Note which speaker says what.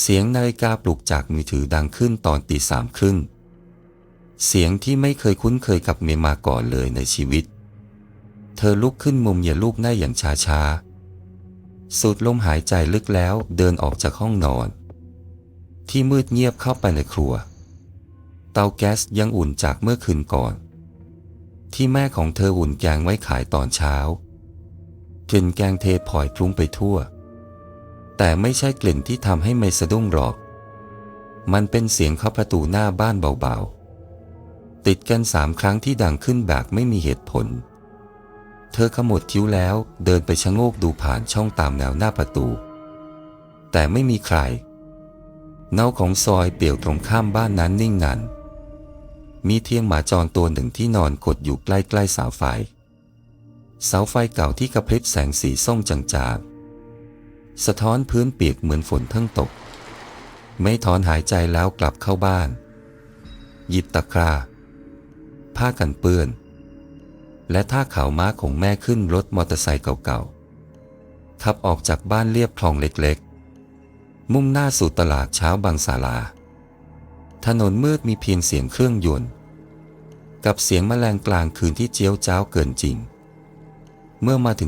Speaker 1: เสียงนาฬิกาปลุกจากมือถือดังขึ้นตอนตีสามครึ่ง เสียงที่ไม่เคยคุ้นเคยกับเมมาก่อนเลยในชีวิต เธอลุกขึ้นมุมเหยียลูกหน้าอย่างช้าๆ สูดลมหายใจลึกแล้วเดินออกจากห้องนอน ที่มืดเงียบเข้าไปในครัว เตาแก๊สยังอุ่นจากเมื่อคืนก่อน ที่แม่ของเธออุ่นแกงไว้ขายตอนเช้ากลิ่นแกงเทพลอยคลุ้งไปทั่ว แต่ไม่ใช่กลิ่นที่ทำให้ไม่สะดุ้งหรอก มันเป็นเสียงเข้าประตูหน้าบ้านเบาๆ ติดกันสามครั้งที่ดังขึ้นแบบไม่มีเหตุผล เธอขมวดคิ้วแล้วเดินไปชะโงกดูผ่านช่องตามแนวหน้าประตู แต่ไม่มีใคร เนาของซอยเปี่ยวตรงข้ามบ้านนั้นนิ่งงัน มีเทียงหมาจรตัวหนึ่งที่นอนกดอยู่ใกล้ๆเสาไฟ เสาไฟเก่าที่กระพริบแสงสีส้มจางๆ สะท้อนพื้นเปียกเหมือนฝนเพิ่งตก ไม่ถอนหายใจแล้วกลับเข้าบ้าน หยิบตะกร้าผ้ากันเปื้อน และท่าขาวม้าของแม่ขึ้นรถมอเตอร์ไซค์เก่าๆ ขับออกจากบ้านเรียบคลองเล็กๆ มุ่งหน้าสู่ตลาดเช้าบางสาลา ถนนมืดมีเพียงเสียงเครื่องยนต์ กับเสียงแมลงกลางคืนที่เจียวจ้าวเกินจริง เมื่อมาถึง